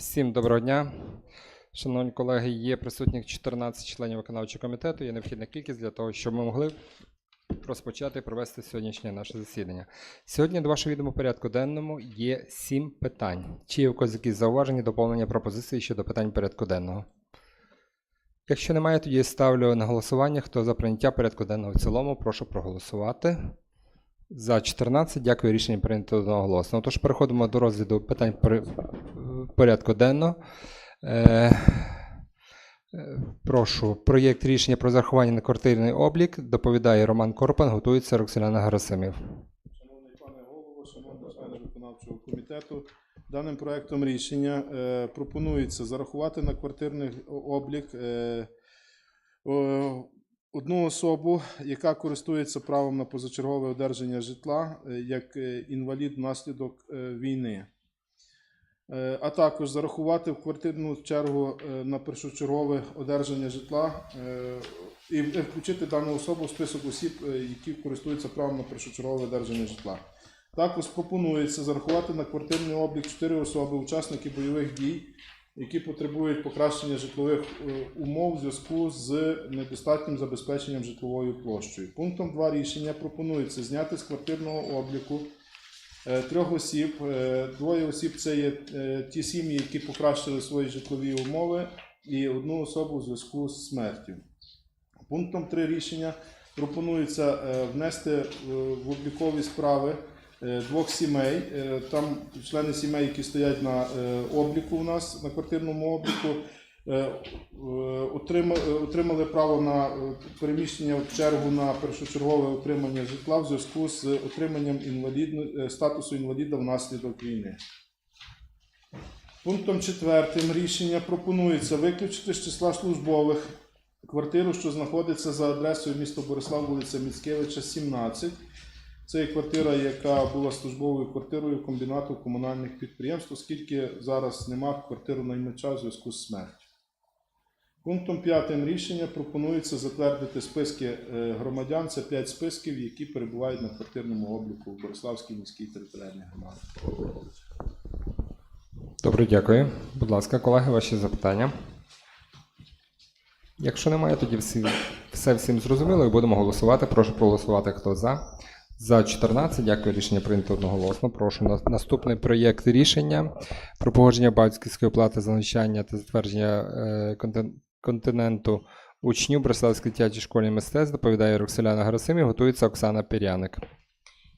Всім доброго дня. Шановні колеги, є присутніх 14 членів виконавчого комітету. Є необхідна кількість для того, щоб ми могли розпочати і провести сьогоднішнє наше засідання. Сьогодні до вашого відому порядку денному є 7 питань. Чи є у когось якісь зауваження, доповнення пропозиції щодо питань порядку денного? Якщо немає, тоді ставлю на голосування. Хто за прийняття порядку денного в цілому, прошу проголосувати. За 14. Дякую. Рішення прийнято одноголосно. Тож переходимо до розгляду питань порядку денного. Е, е, Прошу, проєкт рішення про зарахування на квартирний облік доповідає Роман Корпан, готується Роксоляна Герасимів. Шановний пане голово, шановні члени виконавчого комітету, даним проектом рішення е, пропонується зарахувати на квартирний облік одну особу, яка користується правом на позачергове одержання житла як інвалід внаслідок війни. Е, А також зарахувати в квартирну чергу е, на першочергове одержання житла е, і включити дану особу в список осіб, які користуються правом на першочергове одержання житла. Також пропонується зарахувати на квартирний облік 4 особи, учасники бойових дій, які потребують покращення житлових умов в зв'язку з недостатнім забезпеченням житловою площею. Пунктом 2 рішення пропонується зняти з квартирного обліку трьох осіб. Е, Двоє осіб це є е, ті сім'ї, які покращили свої житлові умови, і одну особу в зв'язку з смертю. Пунктом 3 рішення пропонується е, внести е, в облікові справи е, двох сімей. Е, Там члени сімей, які стоять на е, обліку у нас на квартирному обліку, е, е, е, отримали право на переміщення в чергу на першочергове отримання житла в зв'язку з отриманням інвалідно- статусу інваліда внаслідок війни. Пунктом четвертим рішення пропонується виключити з числа службових квартиру, що знаходиться за адресою місто Борислав, вулиця Міцкевича, 17. Це є квартира, яка була службовою квартирою комбінату комунальних підприємств, оскільки зараз нема квартиру наймача в зв'язку з смертю. Пунктом п'ятим рішення пропонується затвердити списки е, громадян. Це 5 списків, які перебувають на квартирному обліку в Бориславській міській територіальній громаді. Добре, дякую. Будь ласка, колеги, ваші запитання. Якщо немає, тоді всі, все всім зрозуміло і будемо голосувати. Прошу проголосувати, хто за. За 14. Дякую. Рішення прийнято одноголосно. Прошу на- наступний проєкт рішення про погодження батьківської плати за навчання та затвердження е, контин- континенту учнів Бреславської дитячій школі мистецтв. Доповідає Роксоляна Герасимів, готується Оксана Піряник.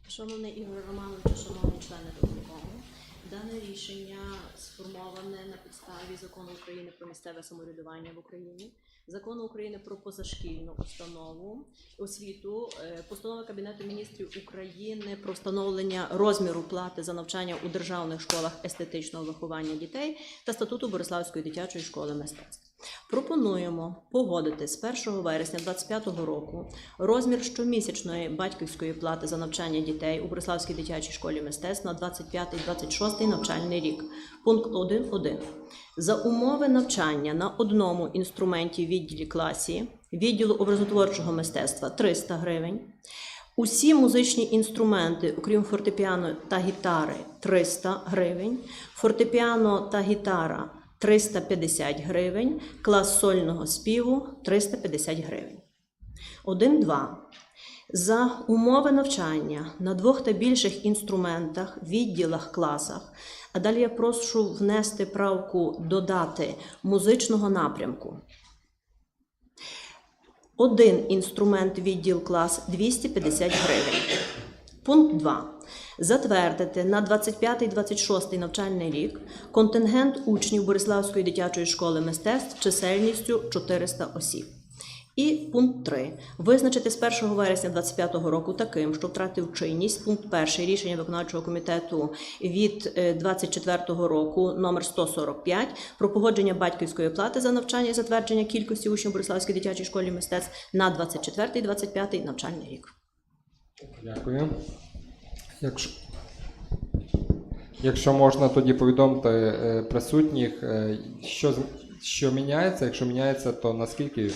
Шановний Ігор Романович, шановні члени виконкому, дане рішення сформоване на підставі закону України про місцеве самоврядування в Україні, закону України про позашкільну установу освіту, е, постанова Кабінету міністрів України про встановлення розміру плати за навчання у державних школах естетичного виховання дітей та статуту Бориславської дитячої школи мистецтв. Пропонуємо погодити з 1 вересня 2025 року розмір щомісячної батьківської плати за навчання дітей у Бориславській дитячій школі мистецтв на 25-26 навчальний рік. Пункт 1.1. За умови навчання на одному інструменті відділі класі відділу образотворчого мистецтва 300 гривень. Усі музичні інструменти, окрім фортепіано та гітари, 300 гривень, фортепіано та гітара 350 гривень, клас сольного співу 350 гривень. 1.2. За умови навчання на двох та більших інструментах, відділах, класах. А далі я прошу внести правку додати музичного напрямку. Один інструмент відділ клас 250 гривень. Пункт 2. Затвердити на 25-26 навчальний рік контингент учнів Бориславської дитячої школи мистецтв чисельністю 400 осіб. І пункт 3. Визначити з 1 вересня 2025 року таким, що втратив чинність пункт 1 рішення виконавчого комітету від е, 24 року номер 145 про погодження батьківської плати за навчання і затвердження кількості учнів Бориславської дитячої школі мистецтв на 24-25 навчальний рік. Дякую. Якщо, якщо можна, тоді повідомте е, присутніх, е, що, що міняється. Якщо міняється, то наскільки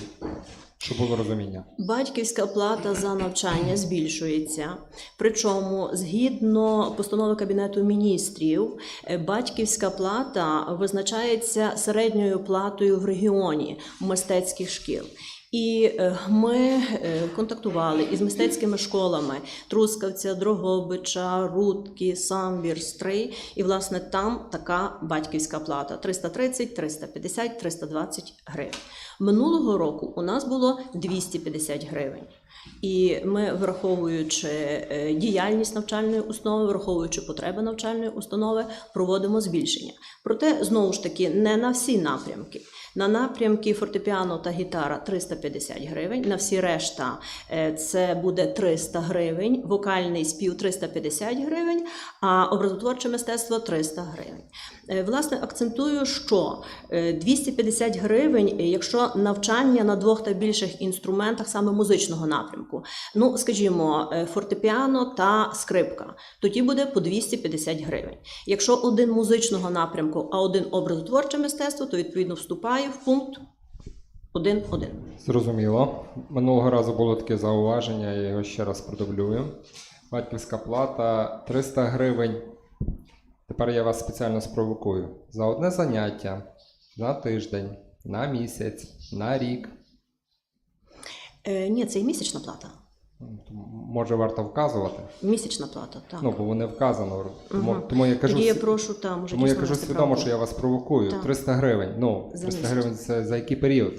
щоб було розуміння. Батьківська плата за навчання збільшується. Причому, згідно постанови Кабінету міністрів, е, батьківська плата визначається середньою платою в регіоні мистецьких шкіл. І е, ми е, контактували із мистецькими школами Трускавця, Дрогобича, Рудки, Самбір, Стрий. І, власне, там така батьківська плата 330, 350, 320 гривень. Минулого року у нас було 250 гривень. І ми, враховуючи е, діяльність навчальної установи, враховуючи потреби навчальної установи, проводимо збільшення. Проте, знову ж таки, не на всі напрямки. На напрямки фортепіано та гітара 350 гривень, на всі решта е, це буде 300 гривень, вокальний спів 350 гривень, а образотворче мистецтво 300 гривень. Е, Власне, акцентую, що е, 250 гривень, е, якщо навчання на двох та більших інструментах саме музичного напрямку, ну скажімо, фортепіано та скрипка, тоді буде по 250 гривень. Якщо один музичного напрямку, а один образотворче мистецтво, то відповідно вступає в пункт 1.1. Зрозуміло. Минулого разу було таке зауваження, я його ще раз продублюю. Батьківська плата 300 гривень. Тепер я вас спеціально спровокую. За одне заняття, на тиждень, на місяць, на рік. Е, ні, це і місячна плата. Ну, Може варто вказувати. Місячна плата, так. Ну, бо не вказано. Тому, Мгм. тому я кажу, Тоді я прошу там, може тому я кажу свідомо, правку. що я вас провокую. Так. 300 гривень. Ну, 300 місяць. гривень це за який період?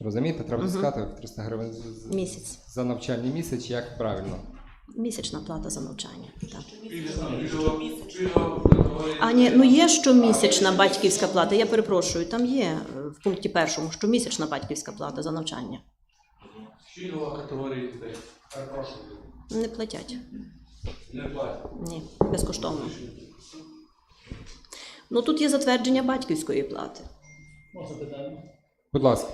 Розумієте, треба Мгм. сказати 300 гривень з- з- Місяць. за навчальний місяць, як правильно. Місячна плата за навчання. Так. А ні, ну є щомісячна батьківська плата. Я перепрошую, там є е, в пункті першому щомісячна батьківська плата за навчання. Чільова категорії дітей. Не платять. Не платять. Ні, безкоштовно. Ну тут є затвердження батьківської плати. Можна питання? Будь ласка.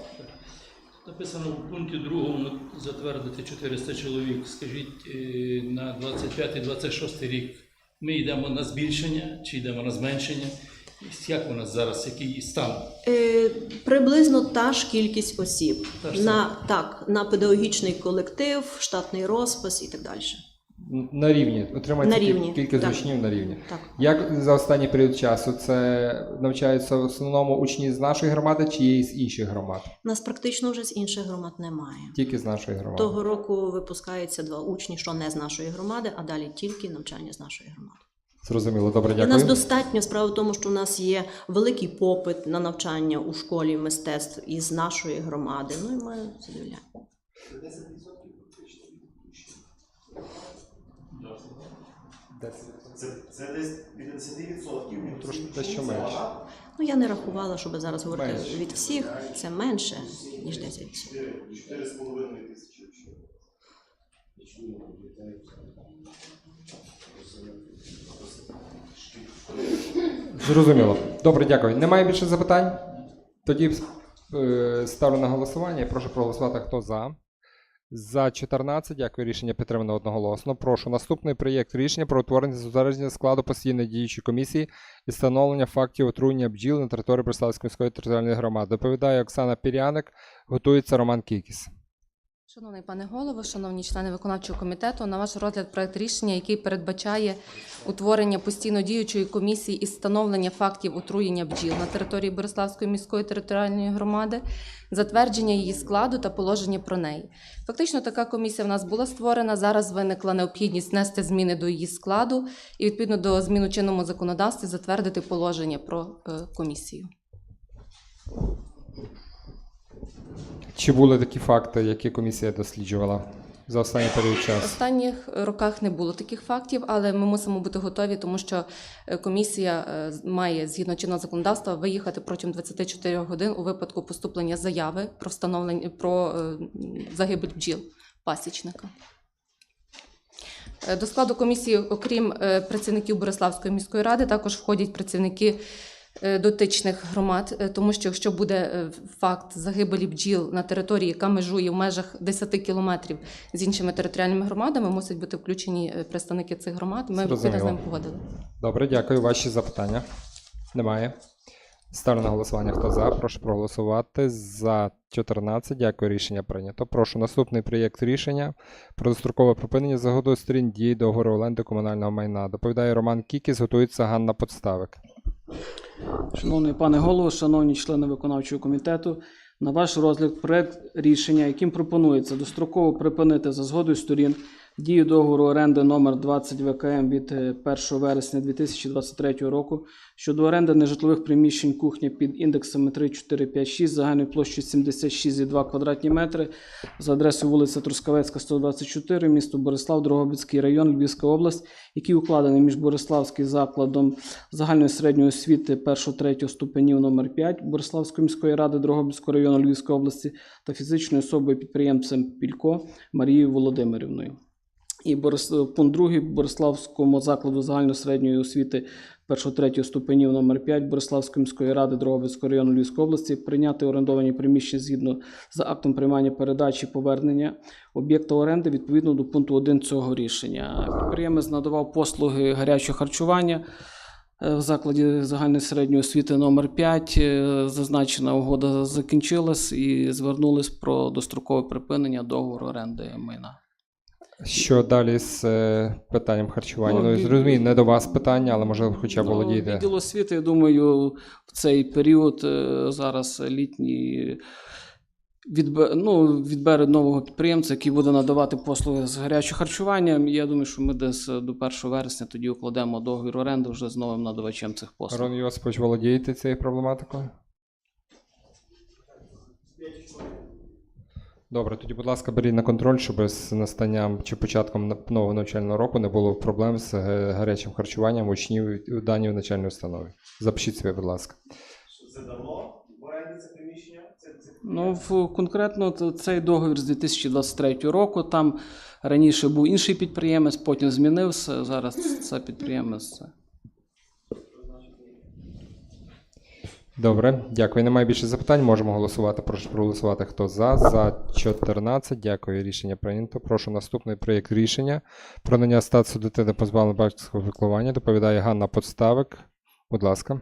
Написано в пункті другому затвердити 400 чоловік. Скажіть, е, на 25-26 рік ми йдемо на збільшення чи йдемо на зменшення? Як у нас зараз, який стан? Е, приблизно та ж кількість осіб. Та ж На, так, на педагогічний колектив, штатний розпис і так далі. На рівні. Отримається На рівні, кількість так. учнів на рівні. Так. Як за останній період часу це навчаються в основному учні з нашої громади чи є з інших громад? Нас практично вже з інших громад немає. Тільки з нашої громади. Того року випускається два учні, що не з нашої громади, а далі тільки навчання з нашої громади. Зрозуміло, добре, дякую. нас достатньо справа в тому, що в нас є великий попит на навчання у школі мистецтв із нашої громади. Ну і ми задовольняємо. Це, це десь 50%. Трошки дещо менше. Ну я не рахувала, щоб зараз говорити Менше. від всіх. Це менше ніж 10%. 4,5 тисячі. Учнів. Зрозуміло. Добре, дякую. Немає більше запитань? Тоді е, ставлю на голосування прошу проголосувати, хто за. За 14, дякую, рішення підтримано одноголосно. Прошу наступний проєкт рішення про утворення затвердження складу постійної діючої комісії і встановлення фактів отруєння бджіл на території Бреславської міської територіальної громади. Доповідає Оксана Піряник, готується Роман Кікіс. Шановний пане голово, шановні члени виконавчого комітету, на ваш розгляд проект рішення, який передбачає утворення постійно діючої комісії із встановлення фактів отруєння бджіл на території Бориславської міської територіальної громади, затвердження її складу та положення про неї. Фактично, така комісія в нас була створена. Зараз виникла необхідність внести зміни до її складу і відповідно до змін у чинному законодавстві затвердити положення про е, комісію. Чи були такі факти, які комісія досліджувала за останній період часу? В останніх роках не було таких фактів, але ми мусимо бути готові, тому що е, комісія е, має згідно чинного законодавства виїхати протягом 24 годин у випадку поступлення заяви про встановлення про е, загибель бджіл пасічника. До складу комісії, окрім працівників Бориславської міської ради, також входять працівники дотичних громад, е, тому що якщо буде е, факт загибелі бджіл на території, яка межує в межах 10 кілометрів з іншими територіальними громадами, мусять бути включені е, представники цих громад. Ми відповідно з Зрозуміло. ними погодили. Добре, дякую. Ваші запитання? Немає. Ставлю на голосування. Хто за? Прошу проголосувати. За 14. Дякую. Рішення прийнято. Прошу наступний проєкт рішення про дострокове припинення загоду сторін дії договору оренди комунального майна. Доповідає Роман Кікіс, готується Ганна Подставик. Шановний пане голово, шановні члени виконавчого комітету, на ваш розгляд проект рішення, яким пропонується достроково припинити за згодою сторін дію договору оренди номер 20 ВКМ від е, 1 вересня 2023 року щодо оренди нежитлових приміщень кухні під індексами 3, 4, 5, 6 загальною площею 76,2 квадратні метри за адресою вулиця Трускавецька, 124, місто Борислав, Дрогобицький район, Львівська область, який укладений між Бориславським закладом загальної середньої освіти 1-3 ступенів номер 5 Бориславської міської ради Дрогобицького району Львівської області та фізичною особою підприємцем Пілько Марією Володимирівною. І пункт 2 Бориславському закладу загальної середньої освіти 1-3 ступенів номер 5 Бориславської міської ради Дрогобицького району Львівської області прийняти орендовані приміщення згідно за актом приймання передачі повернення об'єкта оренди відповідно до пункту 1 цього рішення. Підприємець надавав послуги гарячого харчування е, в закладі загальної середньої освіти номер 5 Е, Зазначена угода закінчилась і звернулись про дострокове припинення договору оренди майна. Що далі з е, питанням харчування? Ну, Ну, від- зрозумію, не до вас питання, але можливо, хоча б Ну, володієте. Відділ освіти, я думаю, в цей період е, зараз літній відбе, ну, відбере нового підприємця, який буде надавати послуги з гарячого харчування. Я думаю, що ми десь до 1 вересня тоді укладемо договір оренди вже з новим надавачем цих послуг. Рон Йосипович, володієте цією проблематикою? Добре, тоді, будь ласка, беріть на контроль, щоб з настанням чи початком нового навчального року не було проблем з е, гарячим харчуванням учнів у даній навчальній установі. Запишіть себе, будь ласка. Це давно в оренді це приміщення? Ну, в, конкретно цей договір з 2023 року. Там раніше був інший підприємець, потім змінився. Зараз це підприємець. Добре, дякую. Немає більше запитань. Можемо голосувати. Прошу проголосувати. Хто за? За 14. Дякую. Рішення прийнято. Прошу наступний проєкт рішення про надання статусу дитини позбавленої батьківського піклування. Доповідає Ганна Подставик. Будь ласка.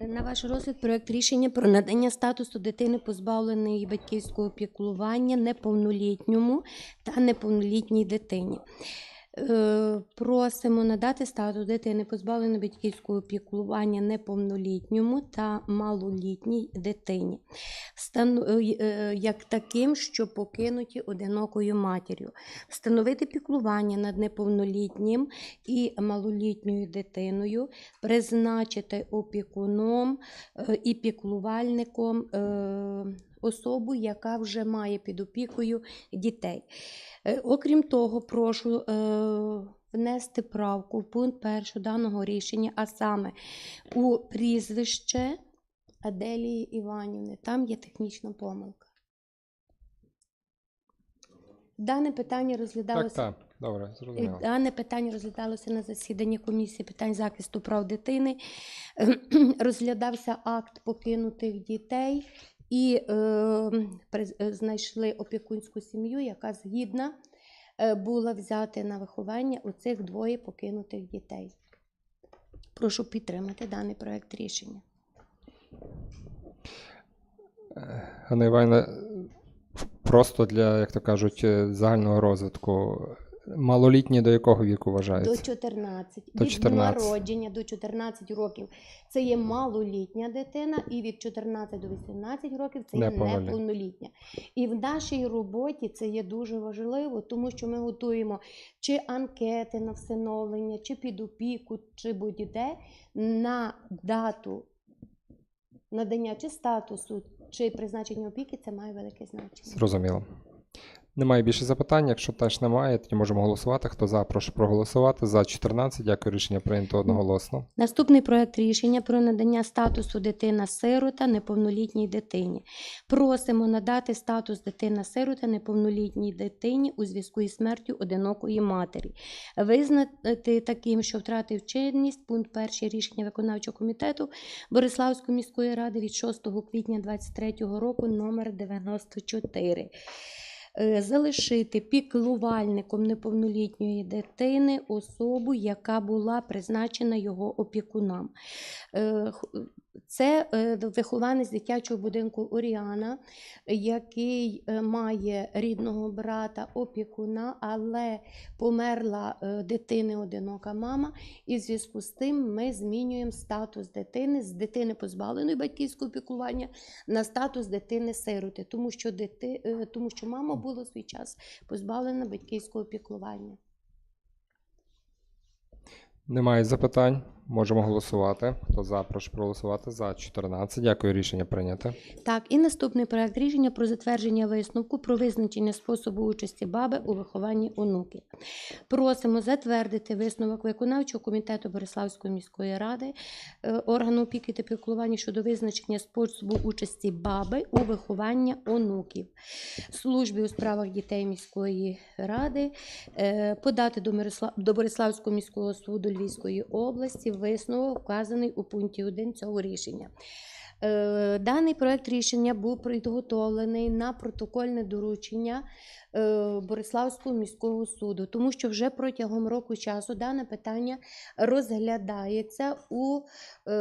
На ваш розгляд проект рішення про надання статусу дитини, позбавленої батьківського піклування неповнолітньому та неповнолітній дитині. Е, Просимо надати статус дитини, позбавленої батьківського піклування неповнолітньому та малолітній дитині, е, е, як таким, що покинуті одинокою матір'ю, встановити піклування над неповнолітнім і малолітньою дитиною, призначити опікуном і піклувальником особу, яка вже має під опікою дітей. Е, Окрім того, прошу е, внести правку в пункт першого даного рішення, а саме у прізвище Аделії Іванівни. Там є технічна помилка. Дане питання Так, розглядалося. так. Добре, зрозуміло. Дане питання розглядалося на засіданні комісії питань захисту прав дитини. Розглядався акт покинутих дітей і е, е, знайшли опікунську сім'ю, яка згідна е, була взяти на виховання оцих двоє покинутих дітей. Прошу підтримати даний проект рішення. Ганна Іванівна, просто для, як то кажуть, е, загального розвитку. Малолітні до якого віку До 14. До від 14. народження до 14 років це є малолітня дитина, і від 14 до 18 років це є Неповнолітня. неповнолітня. І в нашій роботі це є дуже важливо, тому що ми готуємо чи анкети на всиновлення, чи під опіку, чи будь-де на дату надання чи статусу, чи призначення опіки, це має велике значення. Зрозуміло. Немає більше запитань. Якщо теж немає, тоді можемо голосувати. Хто за, прошу проголосувати. За 14. Дякую, рішення прийнято одноголосно. Наступний проект рішення про надання статусу дитина-сирота неповнолітній дитині. Просимо надати статус дитина-сирота неповнолітній дитині у зв'язку із смертю одинокої матері. Визнати таким, що втратив чинність пункт перший рішення виконавчого комітету Бориславської міської ради від 6 квітня 2023 року номер 94 е, залишити піклувальником неповнолітньої дитини особу, яка була призначена його опікунам. Це е, вихованець дитячого будинку Оріана, який е, має рідного брата, опікуна, але померла е, дитини одинока мама. І в зв'язку з тим ми змінюємо статус дитини з дитини позбавленої батьківського піклування на статус дитини-сироти, тому що дити, тому що мама була свій час позбавлена батьківського піклування. Немає запитань. Можемо голосувати. Хто за, прошу проголосувати. За 14. Дякую, рішення прийнято. Так, і наступний проект рішення про затвердження висновку про визначення способу участі баби у вихованні онуків. Просимо затвердити висновок виконавчого комітету Бориславської міської ради, е, органу опіки та піклування щодо визначення способу участі баби у вихованні онуків. Службі у справах дітей міської ради е, подати до Бориславського міського суду Львівської області висновок вказаний у пункті 1 цього рішення. Е, Даний проект рішення був підготовлений на протокольне доручення е, Бориславського міського суду, тому що вже протягом року часу дане питання розглядається у е,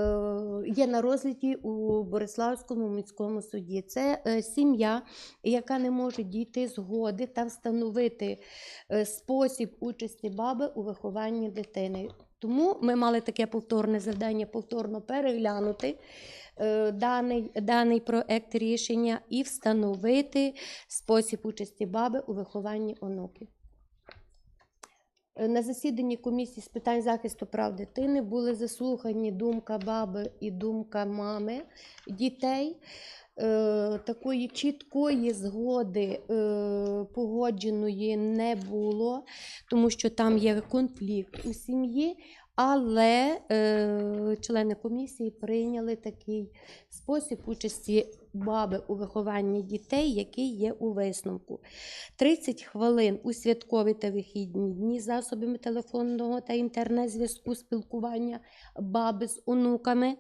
є на розгляді у Бориславському міському суді. Це сім'я, яка не може дійти згоди та встановити спосіб участі баби у вихованні дитини. Тому ми мали таке повторне завдання повторно переглянути е, даний, даний проект рішення і встановити спосіб участі баби у вихованні онуків. Е, На засіданні комісії з питань захисту прав дитини були заслухані думка баби і думка мами дітей. Е, Такої чіткої згоди е, погодженої не було, тому що там є конфлікт у сім'ї, але е, члени комісії прийняли такий спосіб участі баби у вихованні дітей, який є у висновку. 30 хвилин у святкові та вихідні дні засобами телефонного та інтернет-зв'язку спілкування баби з онуками,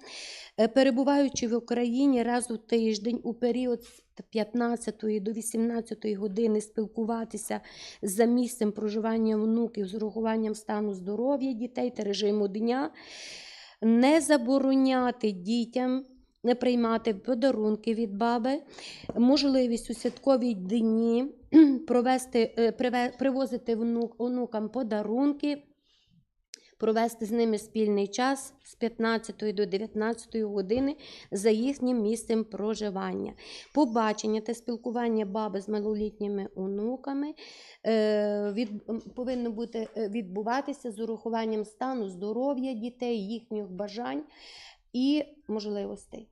Е, перебуваючи в Україні раз у тиждень у період з 15 до 18 години спілкуватися за місцем проживання онуків з урахуванням стану здоров'я дітей та режиму дня, не забороняти дітям не приймати подарунки від баби, можливість у святкові дні провести, е, привозити внук, онукам подарунки, провести з ними спільний час з 15 до 19 години за їхнім місцем проживання. Побачення та спілкування баби з малолітніми онуками е, від, повинно бути, е, відбуватися з урахуванням стану здоров'я дітей, їхніх бажань і можливостей.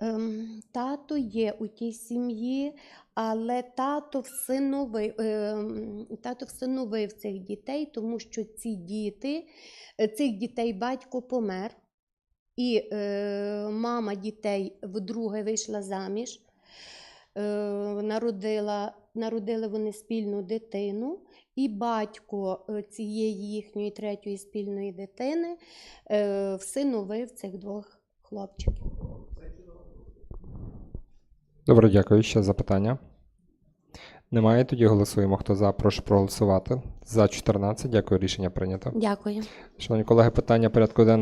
Ем, Тато є у тій сім'ї, але тато всиновив, ем, тато всиновив цих дітей, тому що ці діти, е, цих дітей батько помер, і е, мама дітей вдруге вийшла заміж, е, народила, народили вони спільну дитину, і батько е, цієї їхньої третьої спільної дитини е, всиновив цих двох хлопчиків. Добре, дякую. Ще запитання. Немає, тоді голосуємо. Хто за, прошу проголосувати. За 14. Дякую, рішення прийнято. Дякую. Шановні колеги, питання порядку денного.